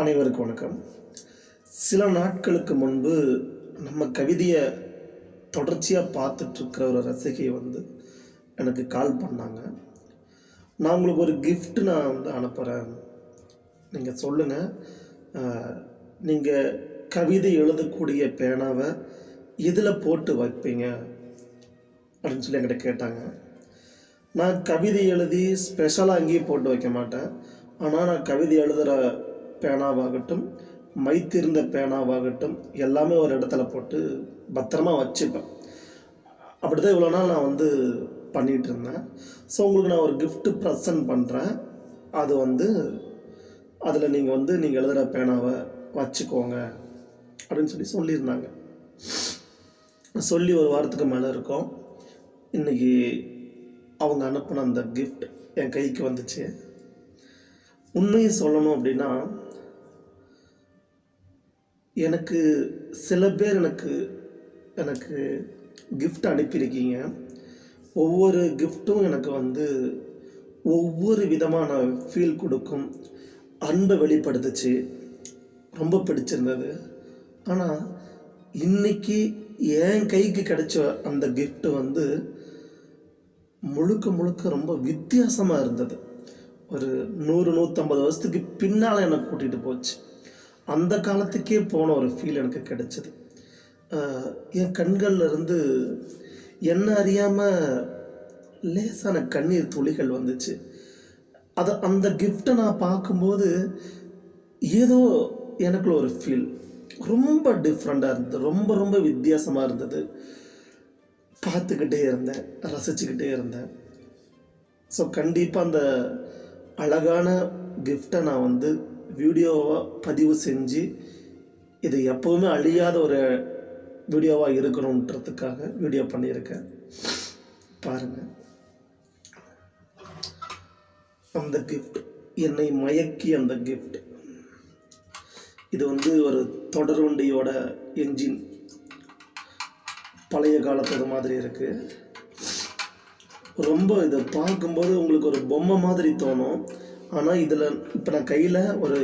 அனைவருக்கும் வணக்கம். சில நாட்களுக்கு முன்பு நம்ம கவிதையை தொடர்ச்சியாக பார்த்துட்ருக்கிற ஒரு ரசிகை வந்து எனக்கு கால் பண்ணாங்க. நான் உங்களுக்கு ஒரு கிஃப்ட் நான் வந்து அனுப்புகிறேன் நீங்கள் சொல்லுங்கள் நீங்கள் கவிதை எழுதக்கூடிய பேனாவை எதில் போட்டு வைப்பீங்க? அப்படின்னு சொல்லி என்கிட்ட கேட்டாங்க. நான் கவிதை எழுதி ஸ்பெஷலாக அங்கேயும் போட்டு வைக்க மாட்டேன். ஆனால் நான் கவிதை எழுதுகிற பேனாவாகட்டும் மைத்திருந்த பேனாவாகட்டும் எல்லாமே ஒரு இடத்துல போட்டு பத்திரமா வச்சுப்பேன். அப்படி தான் இவ்வளோ நாள் நான் வந்து பண்ணிகிட்டு இருந்தேன். ஸோ உங்களுக்கு நான் ஒரு கிஃப்ட்டு ப்ரெசன்ட் பண்ணுறேன் அது வந்து அதில் நீங்கள் வந்து நீங்கள் எழுதுகிற பேனாவை வச்சுக்கோங்க அப்படின்னு சொல்லி சொல்லியிருந்தாங்க. சொல்லி ஒரு வாரத்துக்கு மேலே இருக்கும். இன்றைக்கி அவங்க அனுப்பின அந்த கிஃப்ட் என் கைக்கு வந்துச்சு. உண்மையை சொல்லணும் அப்படின்னா எனக்கு சில பேர் எனக்கு எனக்கு கிஃப்ட் அனுப்பியிருக்கீங்க. ஒவ்வொரு கிஃப்ட்டும் எனக்கு வந்து ஒவ்வொரு விதமான ஃபீல் கொடுக்கும். அன்பை வெளிப்படுத்துச்சு. ரொம்ப பிடிச்சிருந்தது. ஆனால் இன்னைக்கு என் கைக்கு கிடைச்ச அந்த கிஃப்ட்டு வந்து முழுக்க முழுக்க ரொம்ப வித்தியாசமாக இருந்தது. ஒரு நூறு நூற்றம்பது வருஷத்துக்கு பின்னால் என்னை கூட்டிகிட்டு போச்சு. அந்த காலத்துக்கே போன ஒரு ஃபீல் எனக்கு கிடைச்சிது. என் கண்களில் இருந்து என்ன அறியாமல் லேசான கண்ணீர் துளிகள் வந்துச்சு. அதை அந்த கிஃப்டை நான் பார்க்கும்போது ஏதோ எனக்குள்ள ஒரு ஃபீல் ரொம்ப டிஃப்ரெண்ட்டாக இருந்தது. ரொம்ப ரொம்ப வித்தியாசமாக இருந்தது. பார்த்துக்கிட்டே இருந்தேன் ரசிச்சுக்கிட்டே இருந்தேன். ஸோ கண்டிப்பாக அந்த அழகான கிஃப்டை நான் வந்து வீடியோவாக பதிவு செஞ்சு இது எப்போவுமே அழியாத ஒரு வீடியோவாக இருக்கணுன்றதுக்காக வீடியோ பண்ணியிருக்கேன். பாருங்கள் அந்த கிஃப்ட் என்னை மயக்கி அந்த கிஃப்ட் இது வந்து ஒரு தொடர்வண்டியோட என்ஜின் பழைய காலத்தது மாதிரி இருக்குது ரொம்ப இதை பார்க்கும்போது உங்களுக்கு ஒரு பொம்மை மாதிரி தோணும். ஆனால் இதில் இப்போ நான் கையில் ஒரு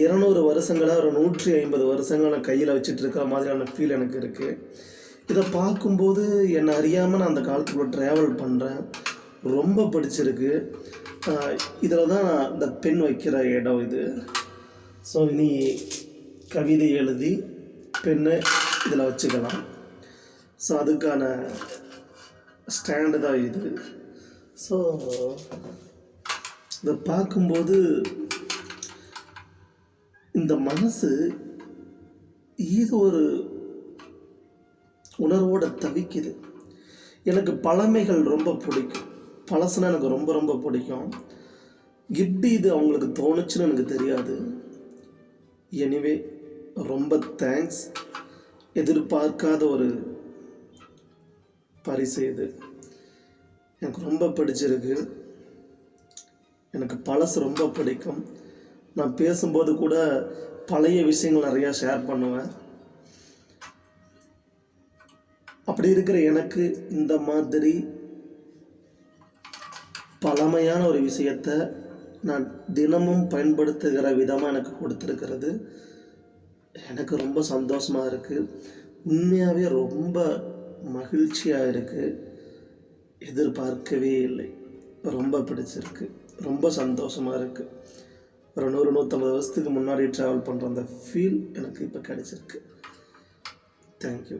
இரநூறு வருஷங்களாக ஒரு நூற்றி ஐம்பது வருஷங்கள் நான் கையில் வச்சுட்டு இருக்கிற மாதிரியான ஃபீல் எனக்கு இருக்குது இதை பார்க்கும்போது என்னை அறியாமல் நான் அந்த காலத்தில் ட்ராவல் பண்ணுறேன் ரொம்ப பிடிச்சிருக்கு. இதில் தான் நான் இந்த பெண் வைக்கிற இடம் இது. ஸோ இனி கவிதை எழுதி பெண்ணை இதில் வச்சுக்கலாம். ஸோ அதுக்கான ஸ்டாண்டு தான் இது. ஸோ இதை பார்க்கும்போது இந்த மனசு இது ஒரு உணர்வோட தவிக்குது. எனக்கு பழமைகள் ரொம்ப பிடிக்கும். பழசுனா எனக்கு ரொம்ப ரொம்ப பிடிக்கும். எப்படி இது அவங்களுக்கு தோணுச்சுன்னு எனக்கு தெரியாது. எனிவே ரொம்ப தேங்க்ஸ் எதிர்பார்க்காத ஒரு பரிசு இது எனக்கு ரொம்ப பிடிச்சிருக்கு. எனக்கு பழசு ரொம்ப பிடிக்கும். நான் பேசும்போது கூட பழைய விஷயங்கள் நிறையா ஷேர் பண்ணுவேன். அப்படி இருக்கிற எனக்கு இந்த மாதிரி பழமையான ஒரு விஷயத்த நான் தினமும் பயன்படுத்துகிற விதமாக எனக்கு கொடுத்துருக்கிறது. எனக்கு ரொம்ப சந்தோஷமாக இருக்குது உண்மையாகவே ரொம்ப மகிழ்ச்சியாக இருக்குது எதிர்பார்க்கவே இல்லை. ரொம்ப பிடிச்சிருக்கு. ரொம்ப சந்தோஷமாக இருக்குது ஒரு நூறு நூற்றம்பது வருஷத்துக்கு முன்னாடி ட்ராவல் பண்ணுற அந்த ஃபீல் எனக்கு இப்போ கிடச்சிருக்கு. தேங்க்யூ